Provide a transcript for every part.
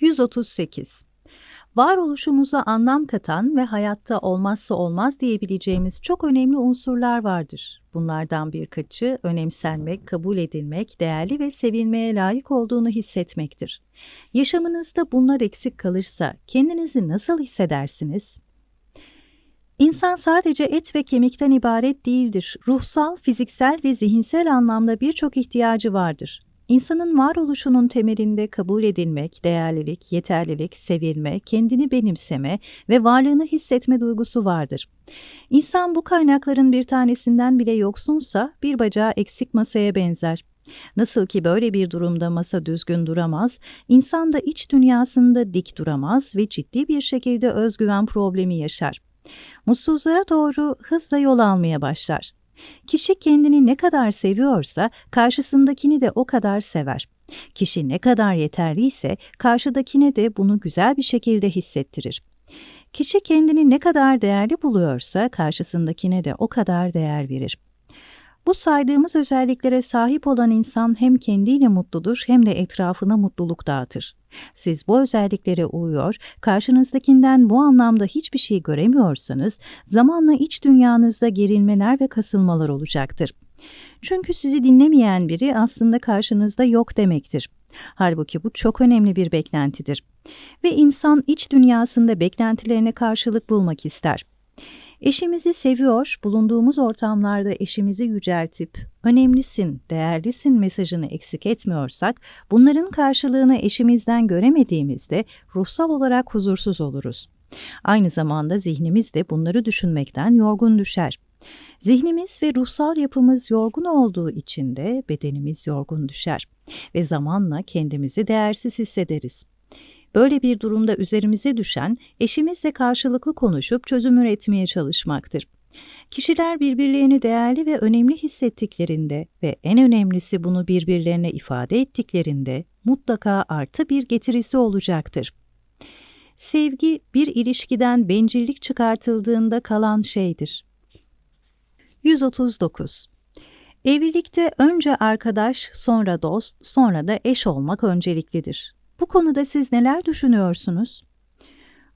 138. Varoluşumuza anlam katan ve hayatta olmazsa olmaz diyebileceğimiz çok önemli unsurlar vardır. Bunlardan birkaçı önemsenmek, kabul edilmek, değerli ve sevilmeye layık olduğunu hissetmektir. Yaşamınızda bunlar eksik kalırsa kendinizi nasıl hissedersiniz? İnsan sadece et ve kemikten ibaret değildir. Ruhsal, fiziksel ve zihinsel anlamda birçok ihtiyacı vardır. İnsanın varoluşunun temelinde kabul edilmek, değerlilik, yeterlilik, sevilme, kendini benimseme ve varlığını hissetme duygusu vardır. İnsan bu kaynakların bir tanesinden bile yoksunsa bir bacağı eksik masaya benzer. Nasıl ki böyle bir durumda masa düzgün duramaz, insan da iç dünyasında dik duramaz ve ciddi bir şekilde özgüven problemi yaşar. Mutsuzluğa doğru hızla yol almaya başlar. Kişi kendini ne kadar seviyorsa karşısındakini de o kadar sever. Kişi ne kadar yeterliyse karşıdakine de bunu güzel bir şekilde hissettirir. Kişi kendini ne kadar değerli buluyorsa karşısındakine de o kadar değer verir. Bu saydığımız özelliklere sahip olan insan hem kendiyle mutludur hem de etrafına mutluluk dağıtır. Siz bu özelliklere uyuyor, karşınızdakinden bu anlamda hiçbir şey göremiyorsanız zamanla iç dünyanızda gerilmeler ve kasılmalar olacaktır. Çünkü sizi dinlemeyen biri aslında karşınızda yok demektir. Halbuki bu çok önemli bir beklentidir. Ve insan iç dünyasında beklentilerine karşılık bulmak ister. Eşimizi seviyor, bulunduğumuz ortamlarda eşimizi yüceltip önemlisin, değerlisin mesajını eksik etmiyorsak, bunların karşılığını eşimizden göremediğimizde ruhsal olarak huzursuz oluruz. Aynı zamanda zihnimiz de bunları düşünmekten yorgun düşer. Zihnimiz ve ruhsal yapımız yorgun olduğu için de bedenimiz yorgun düşer ve zamanla kendimizi değersiz hissederiz. Böyle bir durumda üzerimize düşen eşimizle karşılıklı konuşup çözüm üretmeye çalışmaktır. Kişiler birbirlerini değerli ve önemli hissettiklerinde ve en önemlisi bunu birbirlerine ifade ettiklerinde mutlaka artı bir getirisi olacaktır. Sevgi bir ilişkiden bencillik çıkartıldığında kalan şeydir. 139. Evlilikte önce arkadaş, sonra dost, sonra da eş olmak önceliklidir. Bu konuda siz neler düşünüyorsunuz?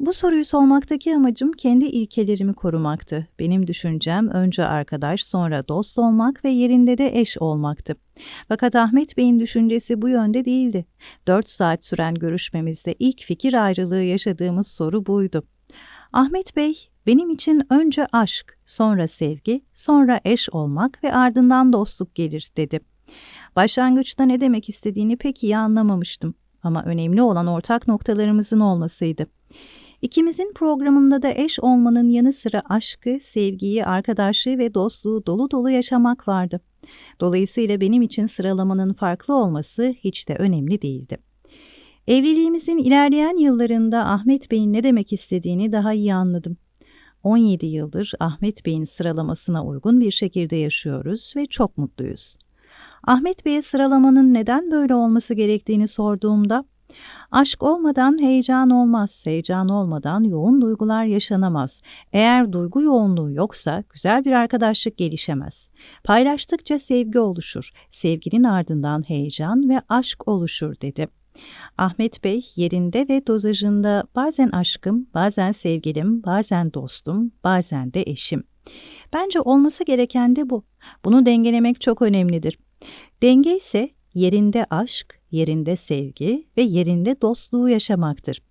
Bu soruyu sormaktaki amacım kendi ilkelerimi korumaktı. Benim düşüncem önce arkadaş, sonra dost olmak ve yerinde de eş olmaktı. Fakat Ahmet Bey'in düşüncesi bu yönde değildi. Dört saat süren görüşmemizde ilk fikir ayrılığı yaşadığımız soru buydu. Ahmet Bey, benim için önce aşk, sonra sevgi, sonra eş olmak ve ardından dostluk gelir dedi. Başlangıçta ne demek istediğini pek iyi anlamamıştım ama önemli olan ortak noktalarımızın olmasıydı. İkimizin programında da eş olmanın yanı sıra aşkı, sevgiyi, arkadaşlığı ve dostluğu dolu dolu yaşamak vardı. Dolayısıyla benim için sıralamanın farklı olması hiç de önemli değildi. Evliliğimizin ilerleyen yıllarında Ahmet Bey'in ne demek istediğini daha iyi anladım. 17 yıldır Ahmet Bey'in sıralamasına uygun bir şekilde yaşıyoruz ve çok mutluyuz. Ahmet Bey'e sıralamanın neden böyle olması gerektiğini sorduğumda, aşk olmadan heyecan olmaz, heyecan olmadan yoğun duygular yaşanamaz. Eğer duygu yoğunluğu yoksa güzel bir arkadaşlık gelişemez. Paylaştıkça sevgi oluşur, sevginin ardından heyecan ve aşk oluşur dedi. Ahmet Bey yerinde ve dozajında bazen aşkım, bazen sevgilim, bazen dostum, bazen de eşim. Bence olması gereken de bu. Bunu dengelemek çok önemlidir. Denge ise yerinde aşk, yerinde sevgi ve yerinde dostluğu yaşamaktır.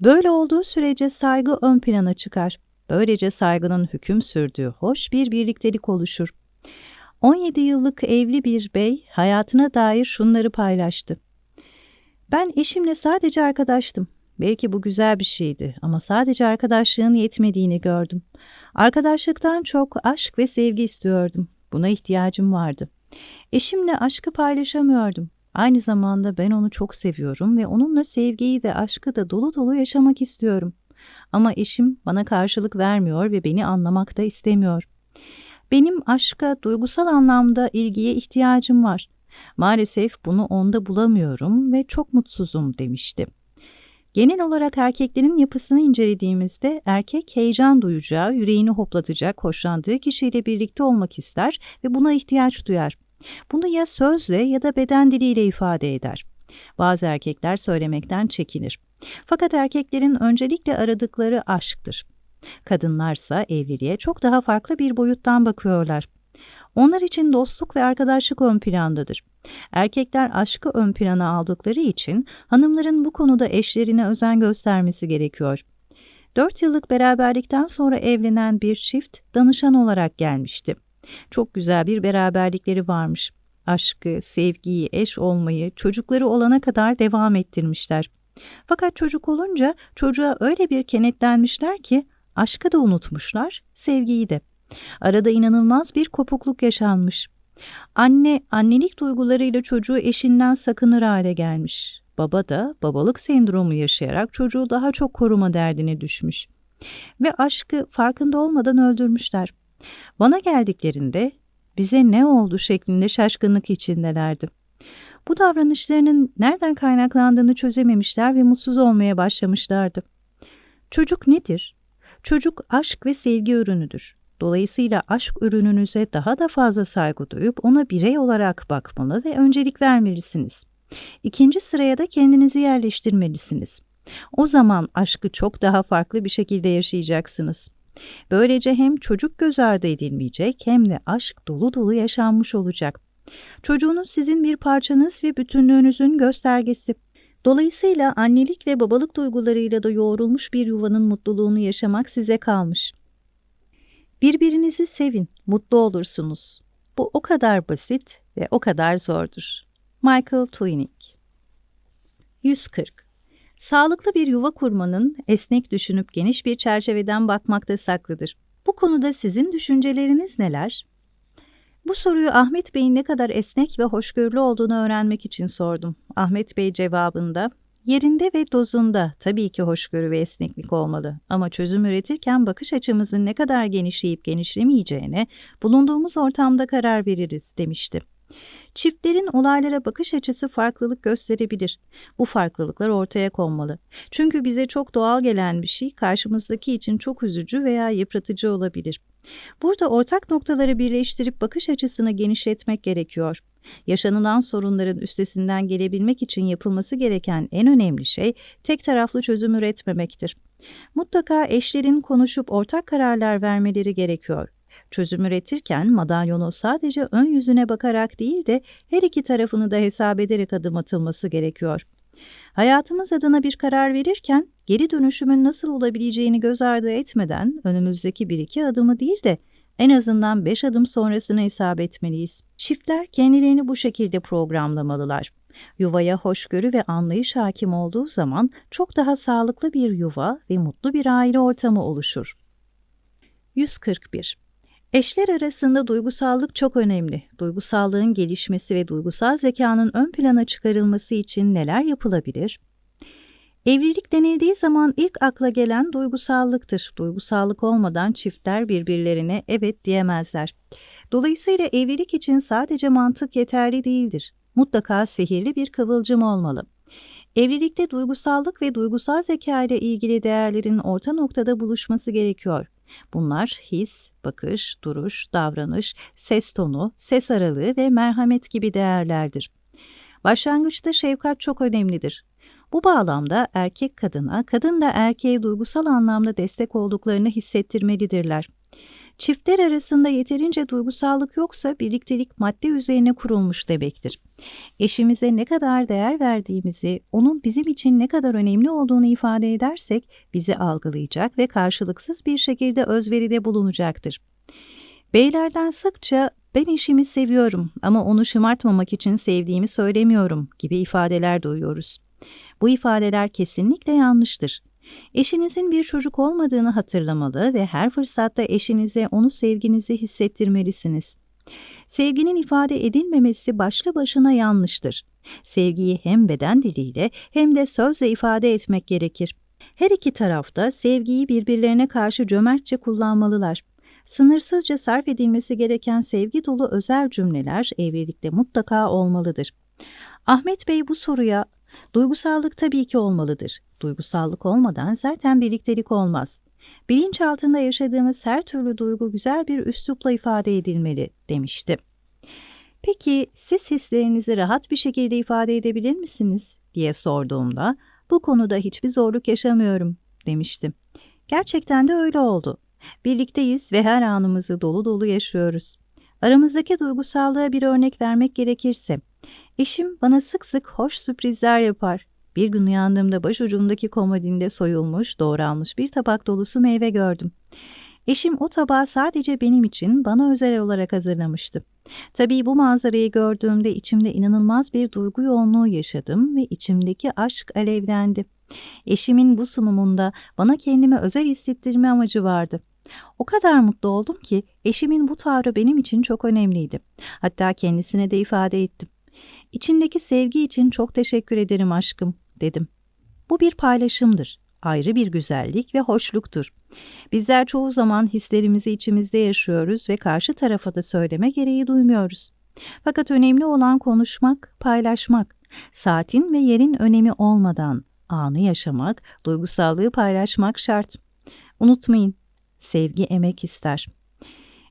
Böyle olduğu sürece saygı ön plana çıkar. Böylece saygının hüküm sürdüğü hoş bir birliktelik oluşur. 17 yıllık evli bir bey hayatına dair şunları paylaştı. Ben eşimle sadece arkadaştım. Belki bu güzel bir şeydi ama sadece arkadaşlığın yetmediğini gördüm. Arkadaşlıktan çok aşk ve sevgi istiyordum. Buna ihtiyacım vardı. Eşimle aşkı paylaşamıyordum. Aynı zamanda ben onu çok seviyorum ve onunla sevgiyi de aşkı da dolu dolu yaşamak istiyorum. Ama eşim bana karşılık vermiyor ve beni anlamak da istemiyor. Benim aşka duygusal anlamda ilgiye ihtiyacım var. Maalesef bunu onda bulamıyorum ve çok mutsuzum demişti. Genel olarak erkeklerin yapısını incelediğimizde erkek heyecan duyacağı, yüreğini hoplatacak, hoşlandığı kişiyle birlikte olmak ister ve buna ihtiyaç duyar. Bunu ya sözle ya da beden diliyle ifade eder. Bazı erkekler söylemekten çekinir. Fakat erkeklerin öncelikle aradıkları aşktır. Kadınlarsa evliliğe çok daha farklı bir boyuttan bakıyorlar. Onlar için dostluk ve arkadaşlık ön plandadır. Erkekler aşkı ön plana aldıkları için hanımların bu konuda eşlerine özen göstermesi gerekiyor. Dört yıllık beraberlikten sonra evlenen bir çift danışan olarak gelmişti. Çok güzel bir beraberlikleri varmış. Aşkı, sevgiyi, eş olmayı çocukları olana kadar devam ettirmişler. Fakat çocuk olunca çocuğa öyle bir kenetlenmişler ki aşkı da unutmuşlar, sevgiyi de. Arada inanılmaz bir kopukluk yaşanmış. Anne annelik duygularıyla çocuğu eşinden sakınır hale gelmiş. Baba da babalık sendromu yaşayarak çocuğu daha çok koruma derdine düşmüş. Ve aşkı farkında olmadan öldürmüşler. Bana geldiklerinde bize ne oldu şeklinde şaşkınlık içindelerdi. Bu davranışlarının nereden kaynaklandığını çözememişler ve mutsuz olmaya başlamışlardı. Çocuk nedir? Çocuk aşk ve sevgi ürünüdür. Dolayısıyla aşk ürününüze daha da fazla saygı duyup ona birey olarak bakmalı ve öncelik vermelisiniz. İkinci sıraya da kendinizi yerleştirmelisiniz. O zaman aşkı çok daha farklı bir şekilde yaşayacaksınız. Böylece hem çocuk göz ardı edilmeyecek hem de aşk dolu dolu yaşanmış olacak. Çocuğunuz sizin bir parçanız ve bütünlüğünüzün göstergesi. Dolayısıyla annelik ve babalık duygularıyla da yoğrulmuş bir yuvanın mutluluğunu yaşamak size kalmış. Birbirinizi sevin, mutlu olursunuz. Bu o kadar basit ve o kadar zordur. Michael Twining 140 Sağlıklı bir yuva kurmanın esnek düşünüp geniş bir çerçeveden bakmakta saklıdır. Bu konuda sizin düşünceleriniz neler? Bu soruyu Ahmet Bey'in ne kadar esnek ve hoşgörülü olduğunu öğrenmek için sordum. Ahmet Bey cevabında Yerinde ve dozunda tabii ki hoşgörü ve esneklik olmalı ama çözüm üretirken bakış açımızın ne kadar genişleyip genişlemeyeceğine bulunduğumuz ortamda karar veririz demişti. Çiftlerin olaylara bakış açısı farklılık gösterebilir. Bu farklılıklar ortaya konmalı. Çünkü bize çok doğal gelen bir şey karşımızdaki için çok üzücü veya yıpratıcı olabilir. Burada ortak noktaları birleştirip bakış açısını genişletmek gerekiyor. Yaşanılan sorunların üstesinden gelebilmek için yapılması gereken en önemli şey tek taraflı çözüm üretmemektir. Mutlaka eşlerin konuşup ortak kararlar vermeleri gerekiyor. Çözüm üretirken madalyonu sadece ön yüzüne bakarak değil de her iki tarafını da hesap ederek adım atılması gerekiyor. Hayatımız adına bir karar verirken geri dönüşümün nasıl olabileceğini göz ardı etmeden önümüzdeki bir iki adımı değil de en azından 5 adım sonrasını hesap etmeliyiz. Çiftler kendilerini bu şekilde programlamalılar. Yuvaya hoşgörü ve anlayış hakim olduğu zaman çok daha sağlıklı bir yuva ve mutlu bir aile ortamı oluşur. 141 Eşler arasında duygusallık çok önemli. Duygusallığın gelişmesi ve duygusal zekanın ön plana çıkarılması için neler yapılabilir? Evlilik denildiği zaman ilk akla gelen duygusallıktır. Duygusallık olmadan çiftler birbirlerine evet diyemezler. Dolayısıyla evlilik için sadece mantık yeterli değildir. Mutlaka sihirli bir kıvılcım olmalı. Evlilikte duygusallık ve duygusal zeka ile ilgili değerlerin orta noktada buluşması gerekiyor. Bunlar his, bakış, duruş, davranış, ses tonu, ses aralığı ve merhamet gibi değerlerdir. Başlangıçta şefkat çok önemlidir. Bu bağlamda erkek kadına, kadın da erkeğe duygusal anlamda destek olduklarını hissettirmelidirler. Çiftler arasında yeterince duygusallık yoksa birliktelik madde üzerine kurulmuş demektir. Eşimize ne kadar değer verdiğimizi, onun bizim için ne kadar önemli olduğunu ifade edersek bizi algılayacak ve karşılıksız bir şekilde özveride bulunacaktır. Beylerden sıkça ben eşimi seviyorum ama onu şımartmamak için sevdiğimi söylemiyorum gibi ifadeler duyuyoruz. Bu ifadeler kesinlikle yanlıştır. Eşinizin bir çocuk olmadığını hatırlamalı ve her fırsatta eşinize onu sevginizi hissettirmelisiniz. Sevginin ifade edilmemesi başlı başına yanlıştır. Sevgiyi hem beden diliyle hem de sözle ifade etmek gerekir. Her iki tarafta sevgiyi birbirlerine karşı cömertçe kullanmalılar. Sınırsızca sarf edilmesi gereken sevgi dolu özel cümleler evlilikte mutlaka olmalıdır. Ahmet Bey bu soruya Duygusallık tabii ki olmalıdır. Duygusallık olmadan zaten birliktelik olmaz. Bilinç altında yaşadığımız her türlü duygu güzel bir üslupla ifade edilmeli demişti. Peki siz hislerinizi rahat bir şekilde ifade edebilir misiniz? diye sorduğumda bu konuda hiçbir zorluk yaşamıyorum demiştim. Gerçekten de öyle oldu. Birlikteyiz ve her anımızı dolu dolu yaşıyoruz. Aramızdaki duygusallığa bir örnek vermek gerekirse, eşim bana sık sık hoş sürprizler yapar. Bir gün uyandığımda başucumdaki komodinde soyulmuş, doğranmış bir tabak dolusu meyve gördüm. Eşim o tabağı sadece benim için bana özel olarak hazırlamıştı. Tabii bu manzarayı gördüğümde içimde inanılmaz bir duygu yoğunluğu yaşadım ve içimdeki aşk alevlendi. Eşimin bu sunumunda bana kendimi özel hissettirme amacı vardı. O kadar mutlu oldum ki eşimin bu tavrı benim için çok önemliydi. Hatta kendisine de ifade ettim. İçindeki sevgi için çok teşekkür ederim aşkım dedim. Bu bir paylaşımdır. Ayrı bir güzellik ve hoşluktur. Bizler çoğu zaman hislerimizi içimizde yaşıyoruz ve karşı tarafa da söyleme gereği duymuyoruz. Fakat önemli olan konuşmak, paylaşmak. Saatin ve yerin önemi olmadan anı yaşamak, duygusallığı paylaşmak şart. Unutmayın, sevgi emek ister.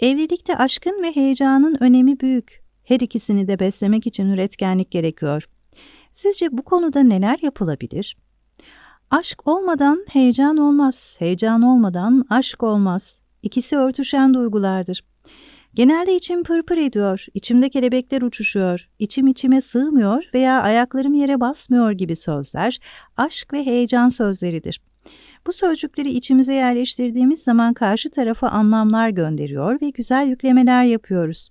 Evlilikte aşkın ve heyecanın önemi büyük. Her ikisini de beslemek için üretkenlik gerekiyor. Sizce bu konuda neler yapılabilir? Aşk olmadan heyecan olmaz, heyecan olmadan aşk olmaz. İkisi örtüşen duygulardır. Genelde içim pırpır ediyor, içimde kelebekler uçuşuyor, içim içime sığmıyor veya ayaklarım yere basmıyor gibi sözler aşk ve heyecan sözleridir. Bu sözcükleri içimize yerleştirdiğimiz zaman karşı tarafa anlamlar gönderiyor ve güzel yüklemeler yapıyoruz.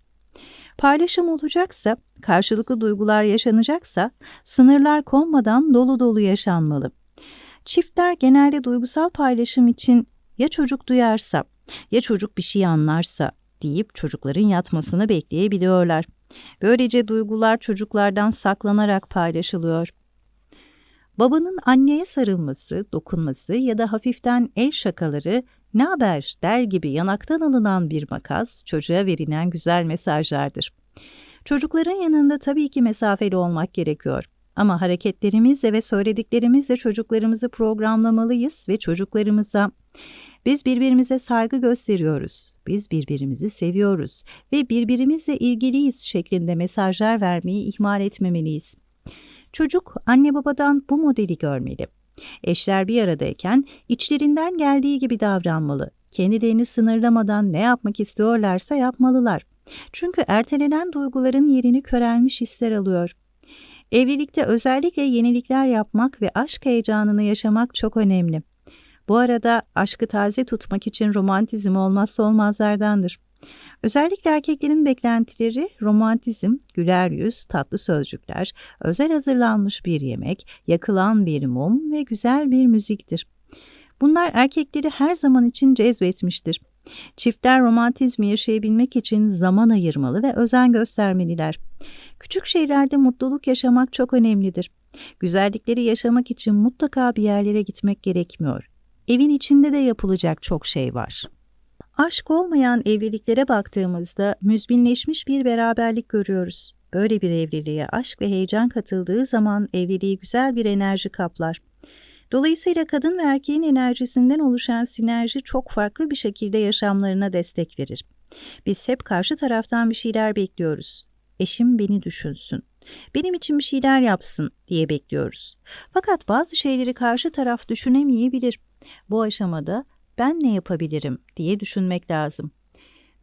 Paylaşım olacaksa, karşılıklı duygular yaşanacaksa, sınırlar konmadan dolu dolu yaşanmalı. Çiftler genelde duygusal paylaşım için ya çocuk duyarsa, ya çocuk bir şey anlarsa deyip çocukların yatmasını bekleyebiliyorlar. Böylece duygular çocuklardan saklanarak paylaşılıyor. Babanın anneye sarılması, dokunması ya da hafiften el şakaları ne haber der gibi yanaktan alınan bir makas çocuğa verilen güzel mesajlardır. Çocukların yanında tabii ki mesafeli olmak gerekiyor. Ama hareketlerimizle ve söylediklerimizle çocuklarımızı programlamalıyız ve çocuklarımıza biz birbirimize saygı gösteriyoruz, biz birbirimizi seviyoruz ve birbirimizle ilgiliyiz şeklinde mesajlar vermeyi ihmal etmemeliyiz. Çocuk anne babadan bu modeli görmeli. Eşler bir aradayken içlerinden geldiği gibi davranmalı. Kendilerini sınırlamadan ne yapmak istiyorlarsa yapmalılar. Çünkü ertelenen duyguların yerini körelmiş hisler alıyor. Evlilikte özellikle yenilikler yapmak ve aşk heyecanını yaşamak çok önemli. Bu arada aşkı taze tutmak için romantizm olmazsa olmazlardandır. Özellikle erkeklerin beklentileri romantizm, güler yüz, tatlı sözcükler, özel hazırlanmış bir yemek, yakılan bir mum ve güzel bir müziktir. Bunlar erkekleri her zaman için cezbetmiştir. Çiftler romantizmi yaşayabilmek için zaman ayırmalı ve özen göstermeliler. Küçük şeylerde mutluluk yaşamak çok önemlidir. Güzellikleri yaşamak için mutlaka bir yerlere gitmek gerekmiyor. Evin içinde de yapılacak çok şey var. Aşk olmayan evliliklere baktığımızda müzbinleşmiş bir beraberlik görüyoruz. Böyle bir evliliğe aşk ve heyecan katıldığı zaman evliliği güzel bir enerji kaplar. Dolayısıyla kadın ve erkeğin enerjisinden oluşan sinerji çok farklı bir şekilde yaşamlarına destek verir. Biz hep karşı taraftan bir şeyler bekliyoruz. Eşim beni düşünsün. Benim için bir şeyler yapsın diye bekliyoruz. Fakat bazı şeyleri karşı taraf düşünemeyebilir. Bu aşamada ben ne yapabilirim diye düşünmek lazım.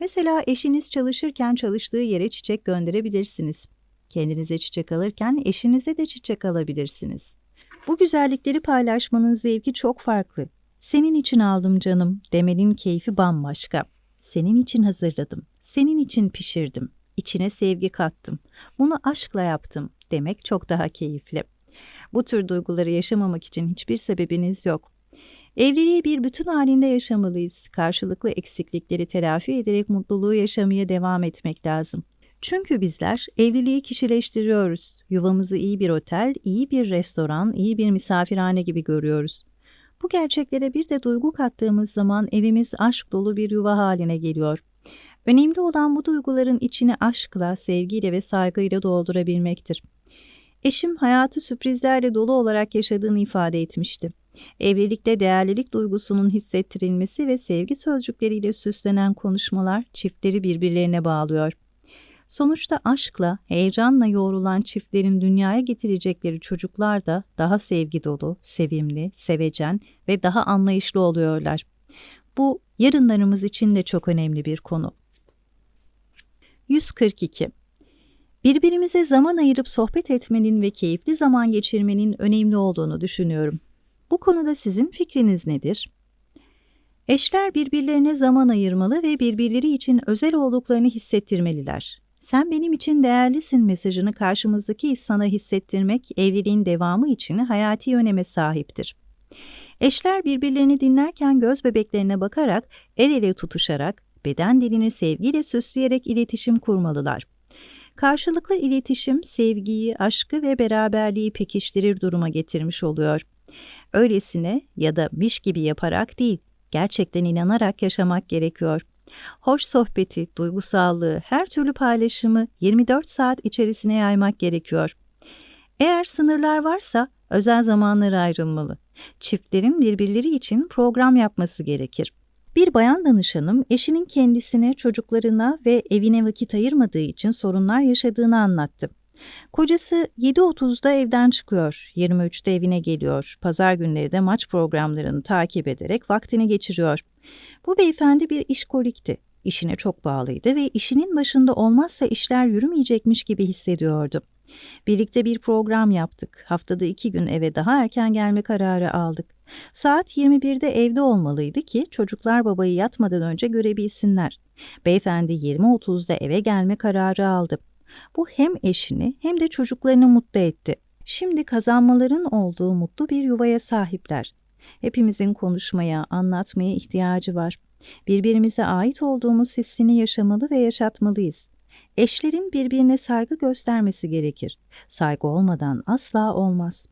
Mesela eşiniz çalışırken çalıştığı yere çiçek gönderebilirsiniz. Kendinize çiçek alırken eşinize de çiçek alabilirsiniz. Bu güzellikleri paylaşmanın zevki çok farklı. Senin için aldım canım demenin keyfi bambaşka. Senin için hazırladım. Senin için pişirdim. İçine sevgi kattım. Bunu aşkla yaptım demek çok daha keyifli. Bu tür duyguları yaşamamak için hiçbir sebebiniz yok. Evliliği bir bütün halinde yaşamalıyız. Karşılıklı eksiklikleri telafi ederek mutluluğu yaşamaya devam etmek lazım. Çünkü bizler evliliği kişileştiriyoruz. Yuvamızı iyi bir otel, iyi bir restoran, iyi bir misafirhane gibi görüyoruz. Bu gerçeklere bir de duygu kattığımız zaman evimiz aşk dolu bir yuva haline geliyor. Önemli olan bu duyguların içini aşkla, sevgiyle ve saygıyla doldurabilmektir. Eşim hayatı sürprizlerle dolu olarak yaşadığını ifade etmişti. Evlilikte değerlilik duygusunun hissettirilmesi ve sevgi sözcükleriyle süslenen konuşmalar çiftleri birbirlerine bağlıyor. Sonuçta aşkla, heyecanla yoğrulan çiftlerin dünyaya getirecekleri çocuklar da daha sevgi dolu, sevimli, sevecen ve daha anlayışlı oluyorlar. Bu yarınlarımız için de çok önemli bir konu. 142. Birbirimize zaman ayırıp sohbet etmenin ve keyifli zaman geçirmenin önemli olduğunu düşünüyorum. Bu konuda sizin fikriniz nedir? Eşler birbirlerine zaman ayırmalı ve birbirleri için özel olduklarını hissettirmeliler. Sen benim için değerlisin mesajını karşımızdaki insana hissettirmek evliliğin devamı için hayati öneme sahiptir. Eşler birbirlerini dinlerken göz bebeklerine bakarak, el ele tutuşarak, beden dilini sevgiyle süsleyerek iletişim kurmalılar. Karşılıklı iletişim sevgiyi, aşkı ve beraberliği pekiştirir duruma getirmiş oluyor. Öylesine ya da miş gibi yaparak değil, gerçekten inanarak yaşamak gerekiyor. Hoş sohbeti, duygusallığı, her türlü paylaşımı 24 saat içerisine yaymak gerekiyor. Eğer sınırlar varsa özel zamanlara ayrılmalı. Çiftlerin birbirleri için program yapması gerekir. Bir bayan danışanım eşinin kendisine, çocuklarına ve evine vakit ayırmadığı için sorunlar yaşadığını anlattı. Kocası 7.30'da evden çıkıyor, 23'te evine geliyor, pazar günleri de maç programlarını takip ederek vaktini geçiriyor. Bu beyefendi bir işkolikti. İşine çok bağlıydı ve işinin başında olmazsa işler yürümeyecekmiş gibi hissediyordu. Birlikte bir program yaptık. Haftada iki gün eve daha erken gelme kararı aldık. Saat 21'de evde olmalıydı ki çocuklar babayı yatmadan önce görebilsinler. Beyefendi 20.30'da eve gelme kararı aldı. Bu hem eşini hem de çocuklarını mutlu etti. Şimdi kazanmaların olduğu mutlu bir yuvaya sahipler. Hepimizin konuşmaya, anlatmaya ihtiyacı var. Birbirimize ait olduğumuz hissini yaşamalı ve yaşatmalıyız. Eşlerin birbirine saygı göstermesi gerekir. Saygı olmadan asla olmaz.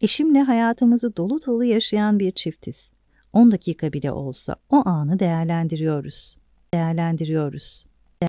Eşimle hayatımızı dolu dolu yaşayan bir çiftiz. 10 dakika bile olsa o anı değerlendiriyoruz. Değerlendiriyoruz.